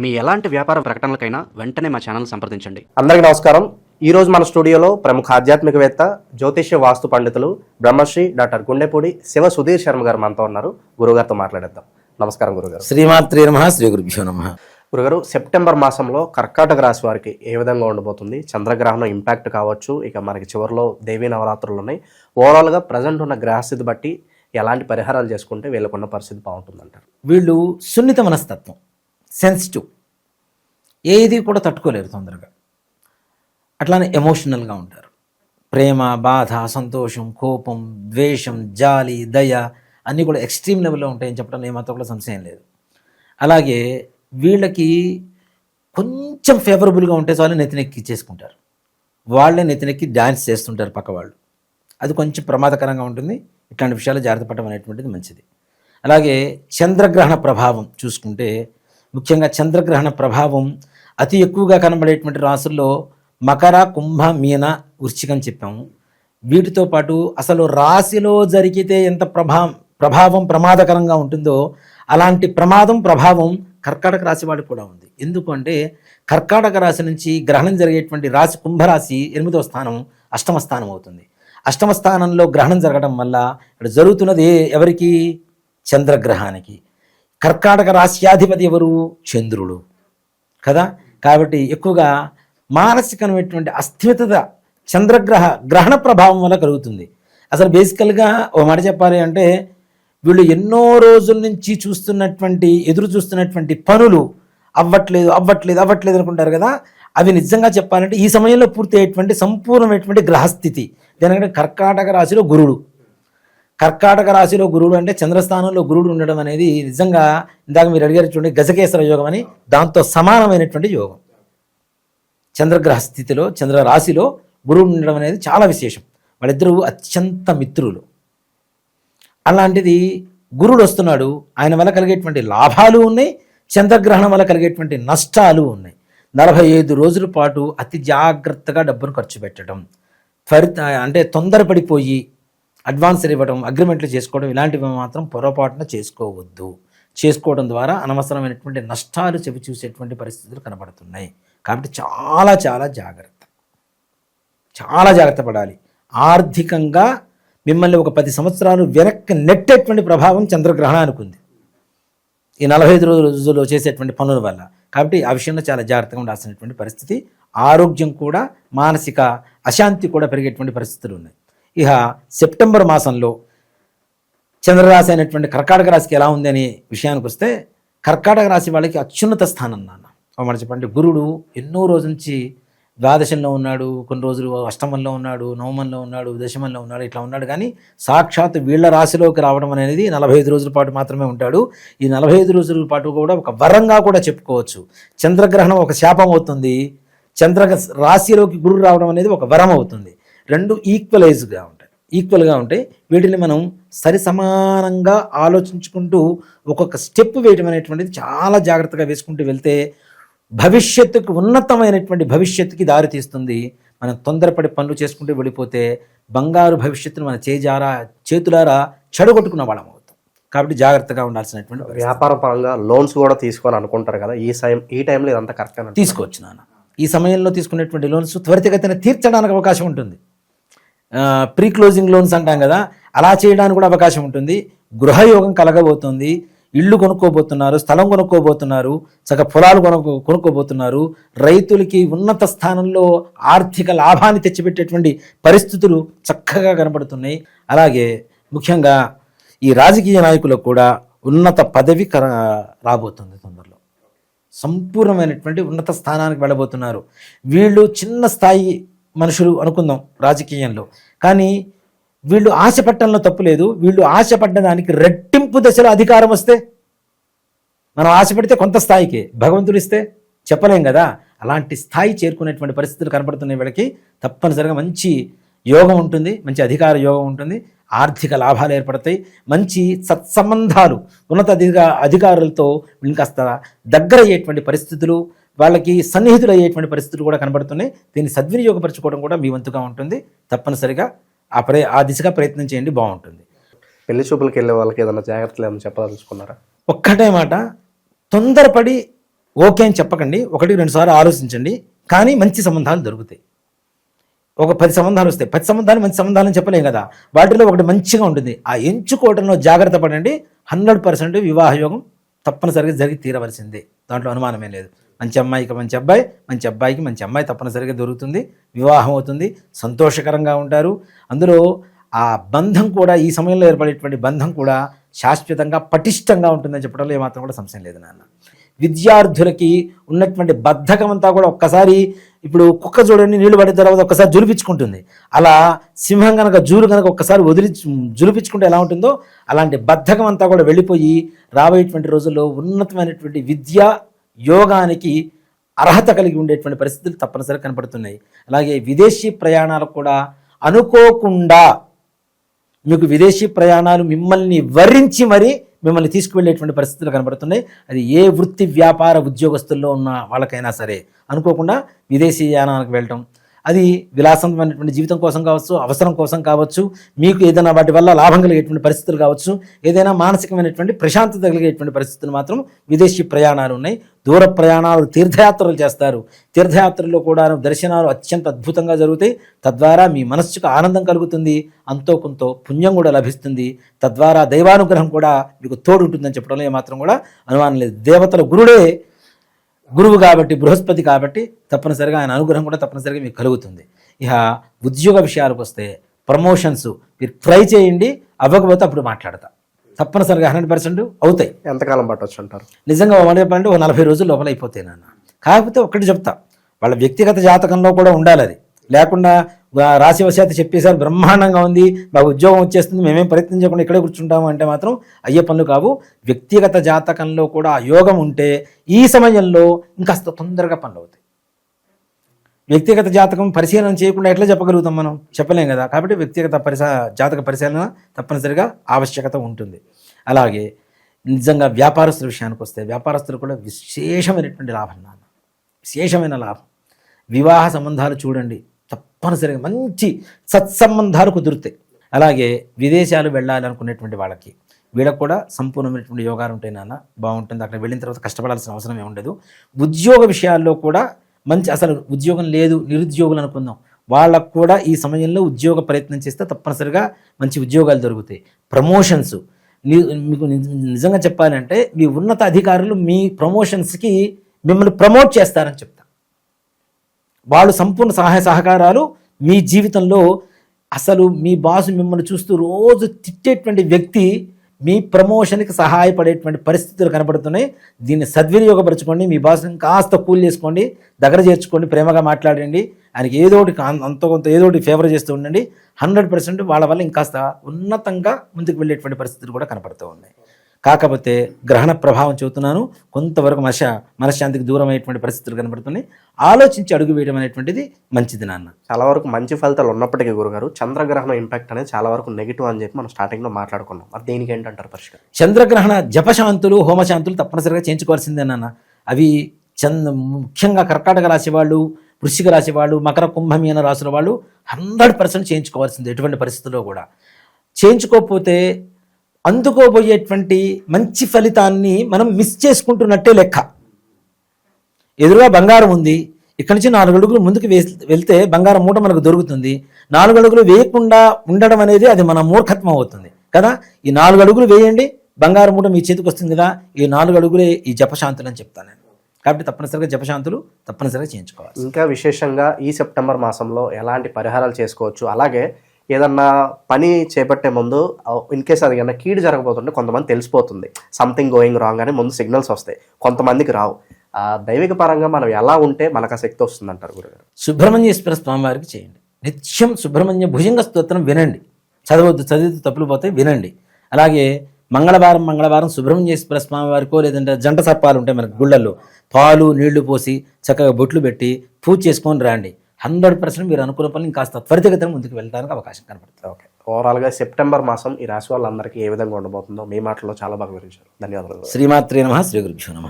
మీ ఎలాంటి వ్యాపార ప్రకటనలకైనా వెంటనే మా ఛానల్ సంప్రదించండి. అందరికీ నమస్కారం. ఈ రోజు మన స్టూడియోలో ప్రముఖ ఆధ్యాత్మికవేత్త జ్యోతిష్య వాస్తు పండితులు బ్రహ్మశ్రీ డాక్టర్ గుండెపూడి శివ సుధీర్ శర్మ గారు మనతో ఉన్నారు. గురుగారితో మాట్లాడేద్దాం. నమస్కారం గురుగారు శ్రీమాత్రే నమ శ్రీ గురుభ్యో నమ. గురుగారు సెప్టెంబర్ మాసంలో కర్కాటక రాశి వారికి ఏ విధంగా ఉండబోతుంది? చంద్రగ్రహణం ఇంపాక్ట్ కావచ్చు ఇక మనకి చివరిలో దేవీ నవరాత్రులు ఉన్నాయి. ఓవరాల్గా ప్రజెంట్ ఉన్న గ్రహస్థితి బట్టి ఎలాంటి పరిహారాలు చేసుకుంటే వీళ్ళకున్న పరిస్థితి బాగుంటుందంటారు? వీళ్ళు సున్నిత మనస్తత్వం. సెన్సిటివ్. ఏది కూడా తట్టుకోలేరు తొందరగా. అట్లానే ఎమోషనల్గా ఉంటారు. ప్రేమ బాధ సంతోషం కోపం ద్వేషం జాలి దయ అన్నీ కూడా ఎక్స్ట్రీమ్ లెవెల్లో ఉంటాయని చెప్పడం ఏమాత్రం కూడా సంశయం లేదు. అలాగే వీళ్ళకి కొంచెం ఫేవరబుల్గా ఉంటే చాలు నెత్తినెక్కి చేసుకుంటారు. వాళ్ళే నెత్తినెక్కి డ్యాన్స్ చేస్తుంటారు పక్క వాళ్ళు అది కొంచెం ప్రమాదకరంగా ఉంటుంది. ఇట్లాంటి విషయాలు జాగ్రత్త పడడం అనేటువంటిది మంచిది. అలాగే చంద్రగ్రహణ ప్రభావం చూసుకుంటే ముఖ్యంగా చంద్రగ్రహణ ప్రభావం అతి ఎక్కువగా కనబడేటువంటి రాసుల్లో మకర కుంభ మీన వృశ్చికం చెప్పాము. వీటితో పాటు అసలు రాశిలో జరిగితే ఎంత ప్రభా ప్రభావం ప్రమాదకరంగా ఉంటుందో అలాంటి ప్రమాదం ప్రభావం కర్కాటక రాశి వాడికి కూడా ఉంది. ఎందుకంటే కర్కాటక రాశి నుంచి గ్రహణం జరిగేటువంటి రాశి కుంభరాశి ఎనిమిదవ స్థానం అష్టమ స్థానం అవుతుంది. అష్టమ స్థానంలో గ్రహణం జరగడం వల్ల ఇక్కడ జరుగుతున్నది ఎవరికి? చంద్రగ్రహానికి. కర్కాటక రాశ్యాధిపతి ఎవరు? చంద్రుడు. కదా? కాబట్టి ఎక్కువగా మానసికమైనటువంటి అస్థిమితత చంద్రగ్రహ గ్రహణ ప్రభావం వల్ల కలుగుతుంది. అసలు బేసికల్గా ఓ మాట చెప్పాలి అంటే వీళ్ళు ఎన్నో రోజుల నుంచి చూస్తున్నటువంటి ఎదురు చూస్తున్నటువంటి పనులు అవ్వట్లేదు అవ్వట్లేదు అవ్వట్లేదు అనుకుంటారు కదా? అవి నిజంగా చెప్పాలంటే ఈ సమయంలో పూర్తి అయ్యేటువంటి సంపూర్ణమైనటువంటి గ్రహస్థితి. దానికంటే కర్కాటక రాశిలో గురుడు. కర్కాటక రాశిలో గురుడు అంటే చంద్రస్థానంలో గురుడు ఉండడం అనేది నిజంగా ఇందాక మీరు అడిగారు చూడండి గజకేశ్వర యోగం అని దాంతో సమానమైనటువంటి యోగం. చంద్రగ్రహ స్థితిలో చంద్ర రాశిలో గురువు ఉండడం అనేది చాలా విశేషం. వాళ్ళిద్దరూ అత్యంత మిత్రులు. అలాంటిది గురుడు వస్తున్నాడు ఆయన వల్ల కలిగేటువంటి లాభాలు ఉన్నాయి చంద్రగ్రహణం వల్ల కలిగేటువంటి నష్టాలు ఉన్నాయి. నలభై ఐదు రోజుల పాటు అతి జాగ్రత్తగా డబ్బును ఖర్చు పెట్టడం త్వరిత అంటే తొందరపడిపోయి అడ్వాన్సులు ఇవ్వడం అగ్రిమెంట్లు చేసుకోవడం ఇలాంటివి మాత్రం పొరపాటున చేసుకోవద్దు. చేసుకోవడం ద్వారా అనవసరమైనటువంటి నష్టాలు చెవి చూసేటువంటి పరిస్థితులు కనబడుతున్నాయి. కాబట్టి చాలా చాలా జాగ్రత్త. చాలా జాగ్రత్త పడాలి. ఆర్థికంగా మిమ్మల్ని ఒక పది సంవత్సరాలు వెనక్కి నెట్టేటువంటి ప్రభావం చంద్రగ్రహణానికి ఉంది ఈ నలభై ఐదు రోజుల్లో చేసేటువంటి పనుల వల్ల. కాబట్టి ఆ విషయంలో చాలా జాగ్రత్తగా ఉండాల్సినటువంటి పరిస్థితి. ఆరోగ్యం కూడా మానసిక అశాంతి కూడా పెరిగేటువంటి పరిస్థితులు ఉన్నాయి. ఇక సెప్టెంబర్ మాసంలో చంద్రరాశి అయినటువంటి కర్కాటక రాశికి ఎలా ఉంది అనే విషయానికి వస్తే కర్కాటక రాశి వాళ్ళకి అత్యున్నత స్థానం నాన్న. ఒక చెప్పండి గురుడు ఎన్నో రోజు నుంచి ద్వాదశంలో ఉన్నాడు కొన్ని రోజులు అష్టమంలో ఉన్నాడు నవమంలో ఉన్నాడు దశమంలో ఉన్నాడు ఇట్లా ఉన్నాడు. కానీ సాక్షాత్ వీళ్ళ రాశిలోకి రావడం అనేది నలభై ఐదు రోజుల పాటు మాత్రమే ఉంటాడు. ఈ నలభై ఐదు రోజుల పాటు కూడా ఒక వరంగా కూడా చెప్పుకోవచ్చు. చంద్రగ్రహణం ఒక శాపం అవుతుంది. చంద్ర రాశిలోకి గురువు రావడం అనేది ఒక వరం అవుతుంది. రెండు ఈక్వలైజ్గా ఉంటాయి. ఈక్వల్గా ఉంటాయి వీటిని మనం సరి సమానంగా ఆలోచించుకుంటూ ఒక్కొక్క స్టెప్ వేయడం అనేటువంటిది చాలా జాగ్రత్తగా వేసుకుంటూ వెళ్తే భవిష్యత్తుకు ఉన్నతమైనటువంటి భవిష్యత్తుకి దారి తీస్తుంది. మనం తొందరపడి పనులు చేసుకుంటూ వెళ్ళిపోతే బంగారు భవిష్యత్తును మన చేజారా చేతులారా చెడగొట్టుకున్న వాళ్ళం అవుతాం. కాబట్టి జాగ్రత్తగా ఉండాల్సినటువంటి. వ్యాపార పరంగా లోన్స్ కూడా తీసుకోవాలి అనుకుంటారు కదా ఈ టైం ఈ టైంలో ఇదంతా కరెక్ట్ తీసుకోవచ్చు నాన్న. ఈ సమయంలో తీసుకునేటువంటి లోన్స్ త్వరితగతిన తీర్చడానికి అవకాశం ఉంటుంది. ప్రీ క్లోజింగ్ లోన్స్ అంటాం కదా అలా చేయడానికి కూడా అవకాశం ఉంటుంది. గృహయోగం కలగబోతుంది. ఇల్లు కొనుక్కోబోతున్నారు స్థలం కొనుక్కోబోతున్నారు చక్క పొలాలు కొనుక్కో కొనుక్కోబోతున్నారు. రైతులకి ఉన్నత స్థానంలో ఆర్థిక లాభాన్ని తెచ్చిపెట్టేటువంటి పరిస్థితులు చక్కగా కనబడుతున్నాయి. అలాగే ముఖ్యంగా ఈ రాజకీయ నాయకులకు కూడా ఉన్నత పదవి కర రాబోతుంది తొందరలో. సంపూర్ణమైనటువంటి ఉన్నత స్థానానికి వెళ్ళబోతున్నారు. వీళ్ళు చిన్న స్థాయి మనుషులు అనుకుందాం రాజకీయంలో. కానీ వీళ్ళు ఆశపట్టడంలో తప్పు లేదు. వీళ్ళు ఆశపడ్డ దానికి రెట్టింపు దశలో అధికారం వస్తే మనం ఆశపడితే కొంత స్థాయికి. భగవంతుడు ఇస్తే చెప్పలేం కదా. అలాంటి స్థాయి చేరుకునేటువంటి పరిస్థితులు కనబడుతున్నాయి వీళ్ళకి తప్పనిసరిగా మంచి యోగం ఉంటుంది. మంచి అధికార యోగం ఉంటుంది. ఆర్థిక లాభాలు ఏర్పడతాయి. మంచి సత్సంబంధాలు ఉన్నత అధికారులతో వీళ్ళకి కాస్త దగ్గర అయ్యేటువంటి పరిస్థితులు వాళ్ళకి సన్నిహితులు అయ్యేటువంటి పరిస్థితులు కూడా కనబడుతున్నాయి. దీన్ని సద్వినియోగపరచుకోవడం కూడా మీ వంతుగా ఉంటుంది. తప్పనిసరిగా ఆ ప్రే ఆ దిశగా ప్రయత్నం చేయండి బాగుంటుంది. పెళ్ళి చూపులకు వెళ్ళే వాళ్ళకి ఏదైనా జాగ్రత్తలు ఏమైనా చెప్పదలుచుకున్నారా? ఒక్కటే మాట. తొందరపడి ఓకే అని చెప్పకండి. ఒకటి రెండు సార్లు ఆలోచించండి. కానీ మంచి సంబంధాలు దొరుకుతాయి. ఒక పది సంబంధాలు వస్తాయి. పది సంబంధాలు మంచి సంబంధాలు అని చెప్పలేం కదా. వాటిలో ఒకటి మంచిగా ఉంటుంది. ఆ ఎంచుకోవడంలో జాగ్రత్త పడండి. హండ్రెడ్ పర్సెంట్ వివాహ యోగం తప్పనిసరిగా జరిగి తీరవలసిందే. దాంట్లో అనుమానమే లేదు. మంచి అమ్మాయికి మంచి అబ్బాయి మంచి అబ్బాయికి మంచి అమ్మాయి తప్పనిసరిగా దొరుకుతుంది. వివాహం అవుతుంది సంతోషకరంగా ఉంటారు. అందులో ఆ బంధం కూడా ఈ సమయంలో ఏర్పడేటువంటి బంధం కూడా శాశ్వతంగా పటిష్టంగా ఉంటుందని చెప్పడంలో ఏమాత్రం కూడా సంశయం లేదు నాన్న. విద్యార్థులకి ఉన్నటువంటి బద్ధకం అంతా కూడా ఒక్కసారి ఇప్పుడు కుక్క చూడండి నీళ్ళు పడిన తర్వాత ఒక్కసారి జులిపించుకుంటుంది. అలా సింహం కనుక జూలు కనుక ఒక్కసారి వదిలి జులిపించుకుంటే ఎలా ఉంటుందో అలాంటి బద్ధకం అంతా కూడా వెళ్ళిపోయి రాబోయేటువంటి రోజుల్లో ఉన్నతమైనటువంటి విద్య యోగానికి అర్హత కలిగి ఉండేటువంటి పరిస్థితులు తప్పనిసరిగా కనపడుతున్నాయి. అలాగే విదేశీ ప్రయాణాలు కూడా అనుకోకుండా మీకు విదేశీ ప్రయాణాలు మిమ్మల్ని వరించి మరి మిమ్మల్ని తీసుకువెళ్ళేటువంటి పరిస్థితులు కనబడుతున్నాయి అది ఏ వృత్తి వ్యాపార ఉద్యోగస్తుల్లో ఉన్న వాళ్ళకైనా సరే. అనుకోకుండా విదేశీ యానానికి వెళ్ళటం అది విలాసమైనటువంటి జీవితం కోసం కావచ్చు అవసరం కోసం కావచ్చు మీకు ఏదైనా వాటి వల్ల లాభం కలిగేటువంటి పరిస్థితులు కావచ్చు ఏదైనా మానసికమైనటువంటి ప్రశాంతత కలిగేటువంటి పరిస్థితులు మాత్రం విదేశీ ప్రయాణాలు ఉన్నాయి. దూర ప్రయాణాలు తీర్థయాత్రలు చేస్తారు. తీర్థయాత్రల్లో కూడా దర్శనాలు అత్యంత అద్భుతంగా జరుగుతాయి. తద్వారా మీ మనస్సుకు ఆనందం కలుగుతుంది. అంతో కొంత పుణ్యం కూడా లభిస్తుంది. తద్వారా దైవానుగ్రహం కూడా మీకు తోడుంటుందని చెప్పడంలో ఏమాత్రం కూడా అనుమానం లేదు. దేవతల గురుడే గురువు కాబట్టి బృహస్పతి కాబట్టి తప్పనిసరిగా ఆయన అనుగ్రహం కూడా తప్పనిసరిగా మీకు కలుగుతుంది. ఇక ఉద్యోగ విషయాలకు వస్తే ప్రమోషన్స్ మీరు ట్రై చేయండి అవ్వకపోతే అప్పుడు మాట్లాడతా. తప్పనిసరిగా హండ్రెడ్ పర్సెంట్ అవుతాయి. ఎంతకాలం పట్టొచ్చు అంటారు నిజంగా మాట చెప్పాలంటే ఒక నలభై రోజుల లోపల అయిపోతాయి నాన్న. కాకపోతే ఒక్కటి చెప్తా వాళ్ళ వ్యక్తిగత జాతకంలో కూడా ఉండాలి అది. లేకుండా రాశివశాత్తు రాశి చెప్పేసారి బ్రహ్మాండంగా ఉంది. మాకు ఉద్యోగం వచ్చేస్తుంది. మేమేం ప్రయత్నం చేయకుండా ఇక్కడే కూర్చుంటాము అంటే మాత్రం అయ్యే పనులు కావు. వ్యక్తిగత జాతకంలో కూడా ఆ యోగం ఉంటే ఈ సమయంలో ఇంకాస్త తొందరగా పనులు అవుతాయి. వ్యక్తిగత జాతకం పరిశీలన చేయకుండా ఎట్లా చెప్పగలుగుతాం మనం? చెప్పలేం కదా. కాబట్టి వ్యక్తిగత పరిశా జాతక పరిశీలన తప్పనిసరిగా ఆవశ్యకత ఉంటుంది. అలాగే నిజంగా వ్యాపారస్తుల విషయానికి వస్తే వ్యాపారస్తులు కూడా విశేషమైనటువంటి లాభం నాన్న. విశేషమైన లాభం. వివాహ సంబంధాలు చూడండి. తప్పనిసరిగా మంచి సత్సంబంధాలు కుదురుతాయి. అలాగే విదేశాలు వెళ్ళాలనుకునేటువంటి వాళ్ళకి వీళ్ళకి కూడా సంపూర్ణమైనటువంటి యోగాలు ఉంటాయి నాన్న బాగుంటుంది. అక్కడ వెళ్ళిన తర్వాత కష్టపడాల్సిన అవసరం ఏమి ఉండదు. ఉద్యోగ విషయాల్లో కూడా మంచి అసలు ఉద్యోగం లేదు నిరుద్యోగులు అనుకుందాం. వాళ్ళకు కూడా ఈ సమయంలో ఉద్యోగ ప్రయత్నం చేస్తే తప్పనిసరిగా మంచి ఉద్యోగాలు దొరుకుతాయి. ప్రమోషన్స్. మీకు నిజంగా చెప్పాలంటే మీ ఉన్నత అధికారులు మీ ప్రమోషన్స్కి మిమ్మల్ని ప్రమోట్ చేస్తారని చెప్తారు. వాళ్ళు సంపూర్ణ సహాయ సహకారాలు మీ జీవితంలో అసలు మీ బాసు మిమ్మల్ని చూస్తూ రోజు తిట్టేటువంటి వ్యక్తి మీ ప్రమోషన్కి సహాయపడేటువంటి పరిస్థితులు కనబడుతున్నాయి. దీన్ని సద్వినియోగపరచుకోండి. మీ బాసుని కాస్త కూల్ చేసుకోండి. దగ్గర చేర్చుకోండి. ప్రేమగా మాట్లాడండి. ఆయనకి ఏదో ఒకటి అంత కొంత ఏదో ఒకటి ఫేవర్ చేస్తూ ఉండండి. హండ్రెడ్ పర్సెంట్ వాళ్ళ వల్ల ఇంకాస్త ఉన్నతంగా ముందుకు వెళ్ళేటువంటి పరిస్థితులు కూడా కనపడుతూ ఉన్నాయి. కాకపోతే గ్రహణ ప్రభావం చెబుతున్నాను. కొంతవరకు మనశ మనశ్శాంతికి దూరం అయ్యేటువంటి పరిస్థితులు కనబడుతున్నాయి. ఆలోచించి అడుగు వేయడం అనేటువంటిది మంచిది నాన్న. చాలా వరకు మంచి ఫలితాలు ఉన్నప్పటికీ గురుగారు చంద్రగ్రహణం ఇంపాక్ట్ అనేది చాలా వరకు నెగిటివ్ అని చెప్పి మనం స్టార్టింగ్లో మాట్లాడుకున్నాం. మరి దీనికి ఏంటంటారు పరిష్కారం? చంద్రగ్రహణ జపశాంతులు హోమశాంతులు తప్పనిసరిగా చేయించుకోవాల్సిందే నాన్న. అవి చంద ముఖ్యంగా కర్కాటక రాశి వాళ్ళు వృశ్చిక రాశి వాళ్ళు మకర కుంభమీన రాశుల వాళ్ళు హండ్రెడ్ పర్సెంట్ చేయించుకోవాల్సిందే ఎటువంటి పరిస్థితుల్లో కూడా. చేయించుకోకపోతే అందుకోబోయేటువంటి మంచి ఫలితాన్ని మనం మిస్ చేసుకుంటున్నట్టే లెక్క. ఎదురుగా బంగారం ఉంది. ఇక్కడి నుంచి నాలుగు అడుగులు ముందుకు వెళ్తే బంగారం మూట మనకు దొరుకుతుంది. నాలుగు అడుగులు వేయకుండా ఉండడం అనేది అది మన మూర్ఖత్వం అవుతుంది. కదా? ఈ నాలుగు అడుగులు వేయండి. బంగారం మూట మీ చేతికి వస్తుంది కదా ఈ నాలుగు అడుగులే ఈ జపశాంతులు అని చెప్తాను నేను. కాబట్టి తప్పనిసరిగా జపశాంతులు తప్పనిసరిగా చేయించుకోవాలి. ఇంకా విశేషంగా ఈ సెప్టెంబర్ మాసంలో ఎలాంటి పరిహారాలు చేసుకోవచ్చు? అలాగే ఏదన్నా పని చేపట్టే ముందు ఇన్ కేస్ అది కన్నా కీడు జరగబోతుంటే కొంతమంది తెలిసిపోతుంది. సంథింగ్ గోయింగ్ రాంగ్ అని ముందు సిగ్నల్స్ వస్తాయి. కొంతమందికి రావు. ఆ దైవిక పరంగా మనం ఎలా ఉంటే మనకు ఆ శక్తి వస్తుంది అంటారు గురుగారు? సుబ్రహ్మణ్యేశ్వర స్వామి వారికి చేయండి. నిత్యం సుబ్రహ్మణ్య భుజంగ స్తోత్రం వినండి. చదవద్దు చదివితే తప్పులు పోతాయి వినండి. అలాగే మంగళవారం మంగళవారం సుబ్రహ్మణ్యేశ్వర స్వామి వారికో లేదంటే జంట సర్పాలు ఉంటాయి మనకి గుళ్ళల్లో పాలు నీళ్ళు పోసి చక్కగా బొట్లు పెట్టి పూజ చేసుకొని రండి. హండ్రెడ్ పర్సెంట్ మీరు అనుకున్న పనులు ఇంకాస్త త్వరితగతిన ముందుకు వెళ్ళడానికి అవకాశం కనపడుతుంది ఓకే. ఓవరాల్గా సెప్టెంబర్ మాసం ఈ రాశి వాళ్ళందరికీ ఏ విధంగా ఉండబోతుందో మీ మాటల్లో చాలా బాగా వివరించారు. ధన్యవాదాలు. శ్రీమాత్రే నమ శ్రీ గురుభ్యో నమ.